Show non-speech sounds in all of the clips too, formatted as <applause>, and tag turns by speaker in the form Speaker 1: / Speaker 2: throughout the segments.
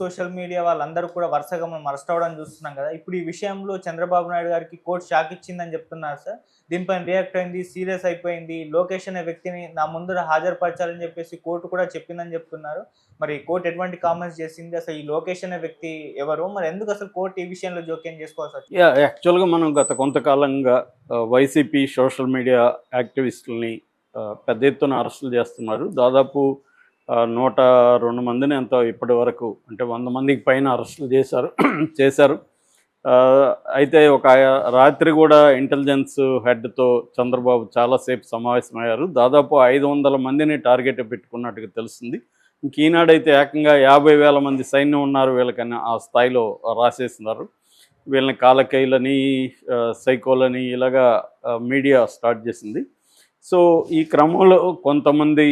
Speaker 1: Social media వాళ్ళందరూ కూడా వరుసగా మనం అరెస్ట్ అవ్వడం చూస్తున్నాం కదా. ఇప్పుడు ఈ విషయంలో చంద్రబాబు నాయుడు గారికి కోర్టు షాక్ ఇచ్చిందని చెప్తున్నారు సార్. దీనిపైన రియాక్ట్ అయింది సీరియస్ అయిపోయింది. లోకేష్ అనే వ్యక్తిని నా ముందర హాజరుపరచాలని చెప్పేసి కోర్టు కూడా చెప్పిందని చెప్తున్నారు. మరి కోర్టు ఎటువంటి కామెంట్స్ చేసింది? అసలు ఈ లోకేష్ అనే వ్యక్తి ఎవరు? మరి ఎందుకు అసలు కోర్టు ఈ విషయంలో జోక్యం చేసుకోవాల్సి
Speaker 2: సార్ యాక్చువల్గా మనం గత కొంతకాలంగా వైసీపీ సోషల్ మీడియా యాక్టివిస్టులని పెద్ద ఎత్తున అరెస్టులు చేస్తున్నారు. దాదాపు నూట రెండు మందిని ఎంతో ఇప్పటి వరకు అంటే వంద మందికి పైన అరెస్టులు చేశారు <clears throat> చేశారు. అయితే ఒక రాత్రి కూడా ఇంటెలిజెన్స్ హెడ్తో చంద్రబాబు చాలాసేపు సమావేశమయ్యారు. దాదాపు ఐదు వందల మందిని టార్గెట్ పెట్టుకున్నట్టుగా తెలుస్తుంది. ఇంక ఈనాడైతే ఏకంగా యాభై వేల మంది సైన్యం ఉన్నారు వీళ్ళకని ఆ స్థాయిలో రాసేస్తున్నారు. వీళ్ళని కాలకైలని సైకోలని ఇలాగా మీడియా స్టార్ట్ చేసింది. సో ఈ క్రమంలో కొంతమంది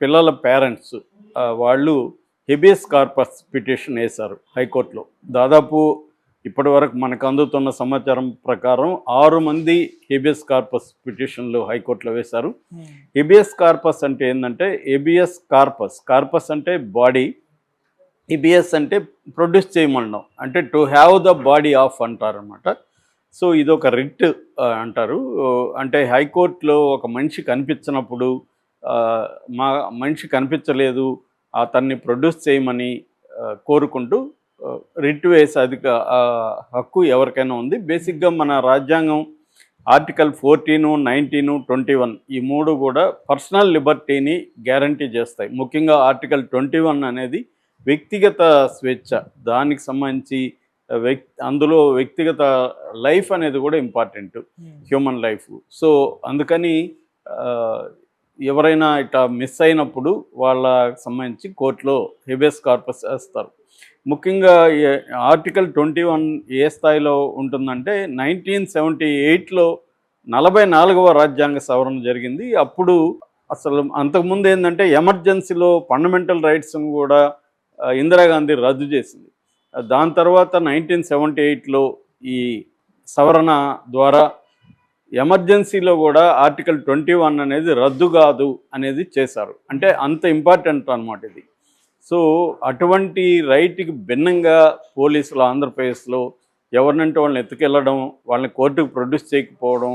Speaker 2: పిల్లల పేరెంట్స్ వాళ్ళు హెబియస్ కార్పస్ పిటిషన్ వేశారు హైకోర్టులో. దాదాపు ఇప్పటి వరకు మనకు అందుతున్న సమాచారం ప్రకారం ఆరు మంది హెబియస్ కార్పస్ పిటిషన్లు హైకోర్టులో వేశారు. హెబియస్ కార్పస్ అంటే ఏంటంటే హెబియస్ కార్పస్. కార్పస్ అంటే బాడీ ఇబిఎస్ అంటే ప్రొడ్యూస్ చేయమనడం. అంటే to have the body of అంటారనమాట. సో ఇది ఒక రిట్ అంటారు. అంటే హైకోర్టులో ఒక మనిషి కనిపించినప్పుడు మా మనిషి కనిపించలేదు అతన్ని ప్రొడ్యూస్ చేయమని కోరుకుంటూ రిట్ వేసే అధిక హక్కు ఎవరికైనా ఉంది. బేసిక్గా మన రాజ్యాంగం article fourteen nineteen twenty one ఈ మూడు కూడా పర్సనల్ లిబర్టీని గ్యారంటీ చేస్తాయి. ముఖ్యంగా ఆర్టికల్ ట్వంటీ వన్ అనేది వ్యక్తిగత స్వేచ్ఛ. దానికి సంబంధించి వ్యక్ అందులో వ్యక్తిగత లైఫ్ అనేది కూడా ఇంపార్టెంట్. Human life. సో అందుకని ఎవరైనా ఇట్లా మిస్ అయినప్పుడు వాళ్ళకి సంబంధించి కోర్టులో హెబియస్ కార్పస్ వేస్తారు. ముఖ్యంగా ఆర్టికల్ ట్వంటీ వన్ ఏ స్థాయిలో ఉంటుందంటే నైన్టీన్ సెవెంటీ ఎయిట్లో నలభై నాలుగవ రాజ్యాంగ సవరణ జరిగింది. అప్పుడు అసలు అంతకుముందు ఏంటంటే ఎమర్జెన్సీలో ఫండమెంటల్ రైట్స్ కూడా ఇందిరాగాంధీ రద్దు చేసింది. దాని తర్వాత నైన్టీన్ సెవెంటీ ఎయిట్లో ఈ సవరణ ద్వారా ఎమర్జెన్సీలో కూడా ఆర్టికల్ ట్వంటీ వన్ అనేది రద్దు కాదు అనేది చేశారు. అంటే అంత ఇంపార్టెంట్ అనమాట ఇది. సో అటువంటి రైట్కి భిన్నంగా పోలీసులు ఆంధ్రప్రదేశ్లో ఎవరినంటే వాళ్ళని ఎత్తుకెళ్ళడం వాళ్ళని కోర్టుకు ప్రొడ్యూస్ చేయకపోవడం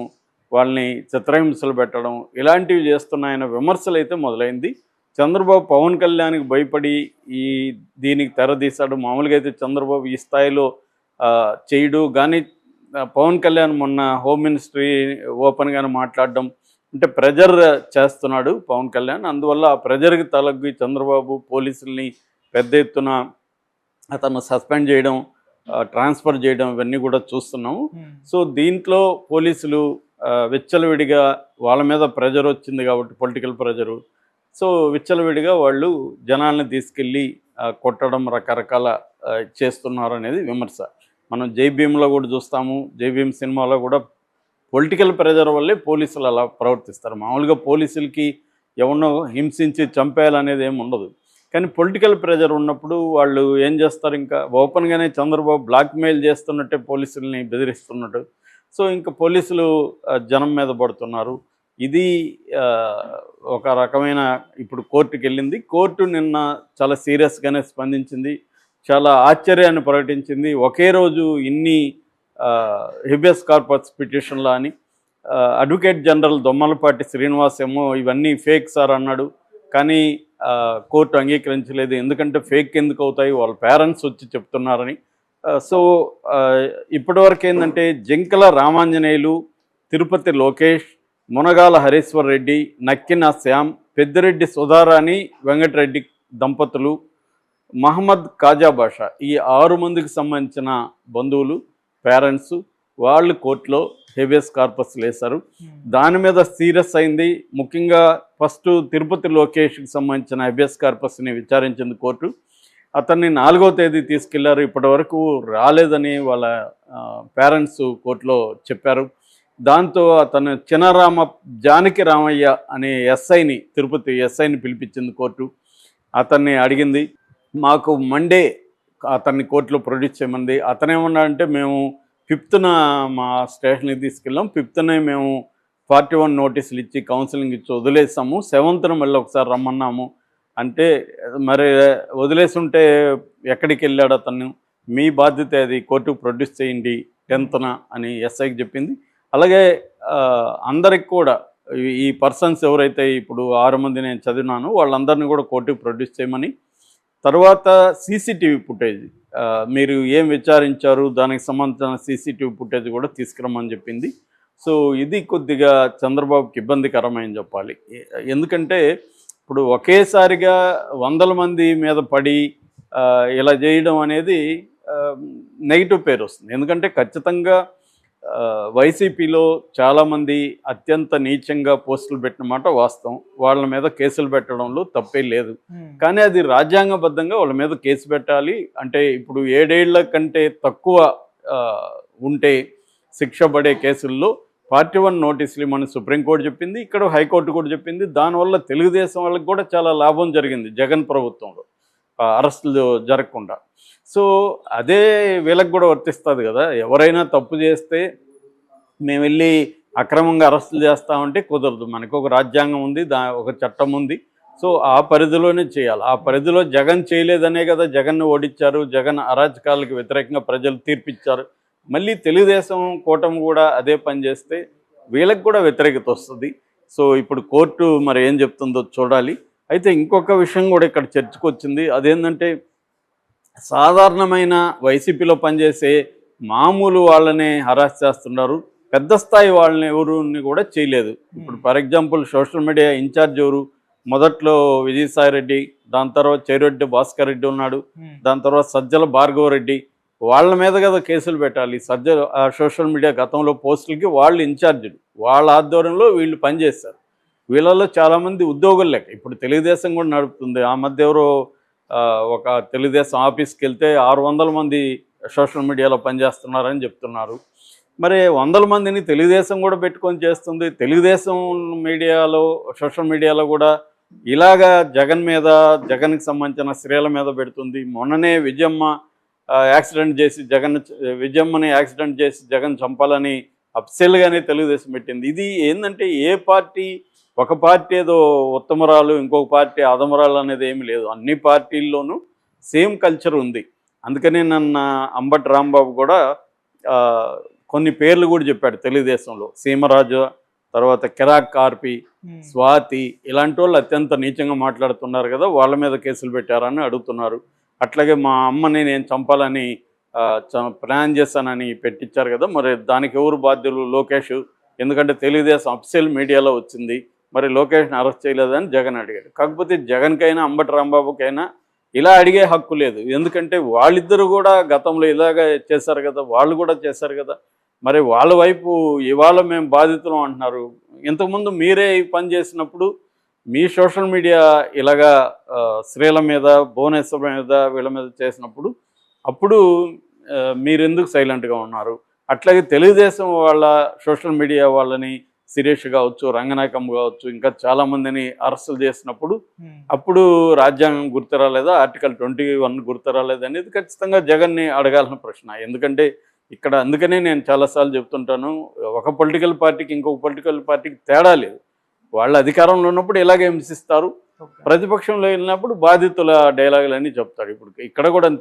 Speaker 2: వాళ్ళని చిత్రహింసలు పెట్టడం ఇలాంటివి చేస్తున్నాయన్న విమర్శలు అయితే మొదలైంది. చంద్రబాబు పవన్ కళ్యాణ్కి భయపడి ఈ దీనికి తెరదీశాడు. మామూలుగా అయితే చంద్రబాబు ఈ స్థాయిలో చేయడు. కానీ పవన్ కళ్యాణ్ మొన్న హోమ్ మినిస్ట్రీ ఓపెన్గానే మాట్లాడడం అంటే ప్రెజర్ చేస్తున్నాడు పవన్ కళ్యాణ్. అందువల్ల ఆ ప్రెజర్కి తలగ్గి చంద్రబాబు పోలీసుల్ని పెద్ద ఎత్తున అతను సస్పెండ్ చేయడం ట్రాన్స్ఫర్ చేయడం ఇవన్నీ కూడా చూస్తున్నాము. సో దీంట్లో పోలీసులు విచ్చలవిడిగా వాళ్ళ మీద ప్రెజర్ వచ్చింది కాబట్టి పొలిటికల్ ప్రెజరు. సో విచ్చలవిడిగా వాళ్ళు జనాల్ని తీసుకెళ్ళి కొట్టడం రకరకాల చేస్తున్నారు అనేది విమర్శ. మనం జైభీంలో కూడా చూస్తాము. జైభీం సినిమాలో కూడా పొలిటికల్ ప్రెజర్ వల్లే పోలీసులు అలా ప్రవర్తిస్తారు. మామూలుగా పోలీసులకి ఎవరినో హింసించి చంపేయాలనేది ఏమి ఉండదు. కానీ పొలిటికల్ ప్రెజర్ ఉన్నప్పుడు వాళ్ళు ఏం చేస్తారు? ఇంకా ఓపెన్గానే చంద్రబాబు బ్లాక్మెయిల్ చేస్తున్నట్టే పోలీసుల్ని బెదిరిస్తున్నట్టు. సో ఇంకా పోలీసులు జనం మీద పడుతున్నారు. ఇది ఒక రకమైన ఇప్పుడు కోర్టుకి వెళ్ళింది కోర్టు నిన్న చాలా సీరియస్గానే స్పందించింది. చాలా ఆశ్చర్యాన్ని ప్రకటించింది. ఒకే రోజు ఇన్ని హిబియస్ కార్పస్ పిటిషన్లు అని అడ్వకేట్ జనరల్ దొమ్మలపాటి శ్రీనివాస్ ఏమో ఇవన్నీ ఫేక్ సార్ అన్నాడు. కానీ కోర్టు అంగీకరించలేదు. ఎందుకంటే ఫేక్ ఎందుకు అవుతాయి? వాళ్ళ పేరెంట్స్ వచ్చి చెప్తున్నారని. సో ఇప్పటివరకు ఏంటంటే జింకల రామాంజనేయులు తిరుపతి లోకేష్ మునగాల హరీశ్వర్ రెడ్డి నక్కిన శ్యామ్ పెద్దిరెడ్డి సుధారాణి వెంకటరెడ్డి దంపతులు మహమ్మద్ కాజా బాషా ఈ ఆరు మందికి సంబంధించిన బంధువులు పేరెంట్స్ వాళ్ళు కోర్టులో హెబియస్ కార్పస్ వేశారు దాని మీద సీరియస్ అయింది. ముఖ్యంగా ఫస్ట్ తిరుపతి లోకేష్కి సంబంధించిన హెబియస్ కార్పస్ని విచారించింది కోర్టు. అతన్ని నాలుగో తేదీ తీసుకెళ్ళారు. ఇప్పటి వరకు రాలేదని వాళ్ళ పేరెంట్స్ కోర్టులో చెప్పారు. దాంతో అతను చినరామ జానకి రామయ్య అనే ఎస్ఐని తిరుపతి ఎస్ఐని పిలిపించింది కోర్టు. అతన్ని అడిగింది. మాకు మండే అతన్ని కోర్టులో ప్రొడ్యూస్ చేయమంది. అతనేమన్నా అంటే మేము ఫిఫ్త్న మా స్టేషన్కి తీసుకెళ్ళాం. ఫిఫ్త్నే మేము ఫార్టీ వన్ నోటీసులు ఇచ్చి కౌన్సిలింగ్ ఇచ్చి వదిలేసాము. సెవెంత్న మళ్ళీ ఒకసారి రమ్మన్నాము. అంటే మరి వదిలేసి ఉంటే ఎక్కడికి వెళ్ళాడు అతను? మీ బాధ్యత అది కోర్టుకు ప్రొడ్యూస్ చేయండి టెన్త్న అని ఎస్ఐకి చెప్పింది. అలాగే అందరికి కూడా ఈ- ఈ పర్సన్స్ ఎవరైతే ఇప్పుడు ఆరు మంది నేను చదివినానో వాళ్ళందరినీ కూడా కోర్టుకు ప్రొడ్యూస్ చేయమని తర్వాత సీసీటీవీ ఫుటేజ్ మీరు ఏం విచారించారు? దానికి సంబంధించిన సీసీటీవీ ఫుటేజ్ కూడా తీసుకురమ్మని చెప్పింది. సో ఇది కొద్దిగా చంద్రబాబుకి ఇబ్బందికరమని చెప్పాలి. ఎందుకంటే ఇప్పుడు ఒకేసారిగా వందల మంది మీద పడి ఇలా చేయడం అనేది నెగిటివ్ పేరు వస్తుంది. ఎందుకంటే ఖచ్చితంగా వైసీపీలో చాలామంది అత్యంత నీచంగా పోస్టులు పెట్టిన మాట వాస్తవం. వాళ్ళ మీద కేసులు పెట్టడంలో తప్పే లేదు. కానీ అది రాజ్యాంగబద్ధంగా వాళ్ళ మీద కేసు పెట్టాలి. అంటే ఇప్పుడు ఏడేళ్ళ కంటే తక్కువ ఉంటే శిక్ష పడే కేసుల్లో పార్టీ వన్ నోటీసులు ఇవ్వమని సుప్రీంకోర్టు చెప్పింది ఇక్కడ హైకోర్టు కూడా చెప్పింది. దానివల్ల తెలుగుదేశం వాళ్ళకి కూడా చాలా లాభం జరిగింది జగన్ ప్రభుత్వంలో. అరెస్టులు జరగకుండా. సో అదే వీళ్ళకి కూడా వర్తిస్తుంది కదా. ఎవరైనా తప్పు చేస్తే మేము వెళ్ళి అక్రమంగా అరెస్టులు చేస్తామంటే కుదరదు. మనకు ఒక రాజ్యాంగం ఉంది దా ఒక చట్టం ఉంది. సో ఆ పరిధిలోనే చేయాలి. ఆ పరిధిలో జగన్ చేయలేదనే కదా జగన్ను ఓడించారు జగన్ అరాచకాలకు వ్యతిరేకంగా ప్రజలు తీర్పిచ్చారు. మళ్ళీ తెలుగుదేశం కూటమి కూడా అదే పని చేస్తే వీళ్ళకి కూడా వ్యతిరేకత వస్తుంది. సో ఇప్పుడు కోర్టు మరి ఏం చెప్తుందో చూడాలి. అయితే ఇంకొక విషయం కూడా ఇక్కడ చర్చకు వచ్చింది అదేంటంటే సాధారణమైన వైసీపీలో పనిచేసే మామూలు వాళ్ళనే హరాస్ చేస్తున్నారు. పెద్ద స్థాయి వాళ్ళని ఎవరుని కూడా చేయలేదు. ఇప్పుడు for example social media incharge ఎవరు? మొదట్లో విజయసాయి రెడ్డి దాని తర్వాత చెరెడ్డి భాస్కర్ రెడ్డి ఉన్నాడు.
Speaker 1: ఉమ్,
Speaker 2: దాని తర్వాత సజ్జల భార్గవ రెడ్డి. వాళ్ళ మీద కదా కేసులు పెట్టాలి. సజ్జ ఆ సోషల్ మీడియా గతంలో పోస్టులకి వాళ్ళు ఇన్ఛార్జీలు. వాళ్ళ ఆధ్వర్యంలో వీళ్ళు పనిచేస్తారు. వీళ్ళలో చాలామంది ఉద్యోగులు లెక్క ఇప్పుడు తెలుగుదేశం కూడా నడుపుతుంది. ఆ మధ్య ఎవరో ఒక తెలుగుదేశం ఆఫీస్కి వెళ్తే ఆరు వందల మంది సోషల్ మీడియాలో పనిచేస్తున్నారని చెప్తున్నారు. మరి వందల మందిని తెలుగుదేశం కూడా పెట్టుకొని చేస్తుంది. తెలుగుదేశం మీడియాలో సోషల్ మీడియాలో కూడా ఇలాగా జగన్ మీద జగన్కి సంబంధించిన స్త్రీల మీద పెడుతుంది. మొన్ననే విజయమ్మ యాక్సిడెంట్ చేసి జగన్ విజయమ్మని యాక్సిడెంట్ చేసి జగన్ చంపాలని అప్సెల్గానే తెలుగుదేశం పెట్టింది. ఇది ఏంటంటే ఏ పార్టీ ఒక పార్టీ ఏదో ఉత్తమరాలు ఇంకొక పార్టీ అధమరాలు అనేది ఏమి లేదు. అన్ని పార్టీల్లోనూ సేమ్ కల్చర్ ఉంది. అందుకనే నన్న అంబటి రాంబాబు కూడా కొన్ని పేర్లు కూడా చెప్పాడు తెలుగుదేశంలో. సీమరాజు తర్వాత కిరాక్ కార్పి స్వాతి ఇలాంటి వాళ్ళు అత్యంత నీచంగా మాట్లాడుతున్నారు కదా వాళ్ళ మీద కేసులు పెట్టారని అడుగుతున్నారు. అట్లాగే మా అమ్మని నేను చంపాలని ప్లాన్ చేశానని పెట్టించారు కదా మరి దానికి ఎవరు బాధ్యులు? లోకేష్. ఎందుకంటే తెలుగుదేశం అఫ్సియల్ మీడియాలో వచ్చింది. మరి లోకేష్ని అరెస్ట్ చేయలేదని జగన్ అడిగాడు. కాకపోతే జగన్కైనా అంబటి రాంబాబుకైనా ఇలా అడిగే హక్కు లేదు. ఎందుకంటే వాళ్ళిద్దరు కూడా గతంలో ఇలాగ చేశారు కదా వాళ్ళు కూడా చేశారు కదా. మరి వాళ్ళ వైపు ఇవాళ మేము బాధితులం అంటున్నారు. ఇంతకుముందు మీరే ఈ పని చేసినప్పుడు మీ సోషల్ మీడియా ఇలాగా స్త్రీల మీద భువనేశ్వర్ మీద వీళ్ళ మీద చేసినప్పుడు అప్పుడు ఆ, మీరు ఎందుకు సైలెంట్గా ఉన్నారు? అట్లాగే తెలుగుదేశం వాళ్ళ సోషల్ మీడియా వాళ్ళని సురేష్ కావచ్చు రంగనాయకం కావచ్చు ఇంకా చాలామందిని అరెస్టులు చేసినప్పుడు అప్పుడు రాజ్యాంగం గుర్తు రాలేదా ఆర్టికల్ ట్వంటీ వన్ గుర్తు రాలేదా అనేది ఖచ్చితంగా జగన్ని అడగాల్సిన ప్రశ్న. ఎందుకంటే ఇక్కడ అందుకనే నేను చాలాసార్లు చెప్తుంటాను ఒక పొలిటికల్ పార్టీకి ఇంకొక పొలిటికల్ పార్టీకి తేడా లేదు. వాళ్ళు అధికారంలో ఉన్నప్పుడు ఇలాగే హింసిస్తారు. ప్రతిపక్షంలో వెళ్ళినప్పుడు బాధితుల డైలాగులు అన్నీ చెప్తాడు ఇప్పుడు ఇక్కడ కూడా